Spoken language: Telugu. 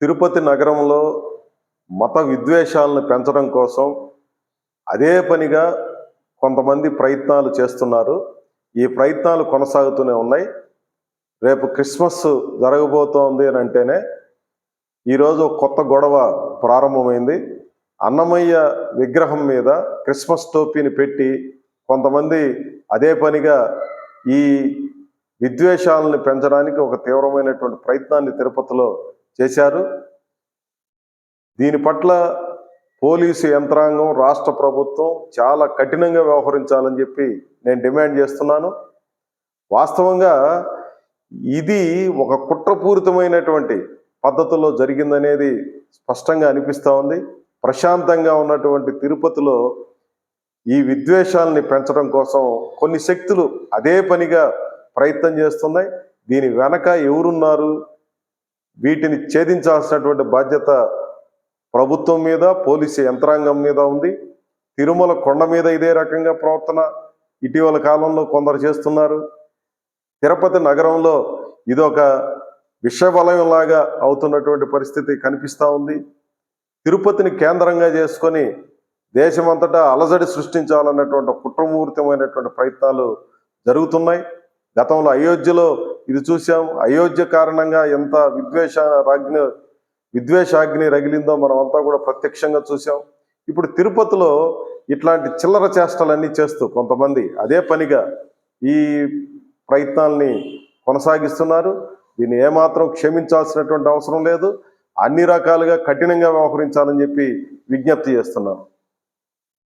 తిరుపతి నగరంలో మత విద్వేషాలను పెంచడం కోసం అదే పనిగా కొంతమంది ప్రయత్నాలు చేస్తున్నారు. ఈ ప్రయత్నాలు కొనసాగుతూనే ఉన్నాయి. రేపు క్రిస్మస్ జరగబోతోంది అని అంటేనే ఈరోజు కొత్త గొడవ ప్రారంభమైంది. అన్నమయ్య విగ్రహం మీద క్రిస్మస్ టోపీని పెట్టి కొంతమంది అదే పనిగా ఈ విద్వేషాలను పెంచడానికి ఒక తీవ్రమైనటువంటి ప్రయత్నాన్ని తిరుపతిలో చేశారు. దీని పట్ల పోలీసు యంత్రాంగం రాష్ట్ర ప్రభుత్వం చాలా కఠినంగా వ్యవహరించాలని చెప్పి నేను డిమాండ్ చేస్తున్నాను. వాస్తవంగా ఇది ఒక కుట్రపూరితమైనటువంటి పద్ధతిలో జరిగిందనేది స్పష్టంగా అనిపిస్తూ ఉంది. ప్రశాంతంగా ఉన్నటువంటి తిరుపతిలో ఈ విద్వేషాలని పెంచడం కోసం కొన్ని శక్తులు అదే పనిగా ప్రయత్నం చేస్తున్నాయి. దీని వెనక ఎవరున్నారు? వీటిని ఛేదించాల్సినటువంటి బాధ్యత ప్రభుత్వం మీద పోలీసు యంత్రాంగం మీద ఉంది. తిరుమల కొండ మీద ఇదే రకంగా ప్రవర్తన ఇటీవల కాలంలో కొందరు చేస్తున్నారు. తిరుపతి నగరంలో ఇదొక విషవలయంలాగా అవుతున్నటువంటి పరిస్థితి కనిపిస్తూ ఉంది. తిరుపతిని కేంద్రంగా చేసుకొని దేశమంతటా అలజడి సృష్టించాలన్నటువంటి కుట్రమూర్తమైనటువంటి ప్రయత్నాలు జరుగుతున్నాయి. గతంలో అయోధ్యలో ఇది చూసాం అయోధ్య కారణంగా ఎంత విద్వేష రాగ్ని విద్వేషాగ్ని రగిలిందో మనం అంతా కూడా ప్రత్యక్షంగా చూసాం ఇప్పుడు తిరుపతిలో ఇట్లాంటి చిల్లర చేష్టలన్నీ చేస్తూ కొంతమంది అదే పనిగా ఈ ప్రయత్నాల్ని కొనసాగిస్తున్నారు. దీన్ని ఏమాత్రం క్షమించాల్సినటువంటి అవసరం లేదు. అన్ని రకాలుగా కఠినంగా వ్యవహరించాలని చెప్పి విజ్ఞప్తి చేస్తున్నాను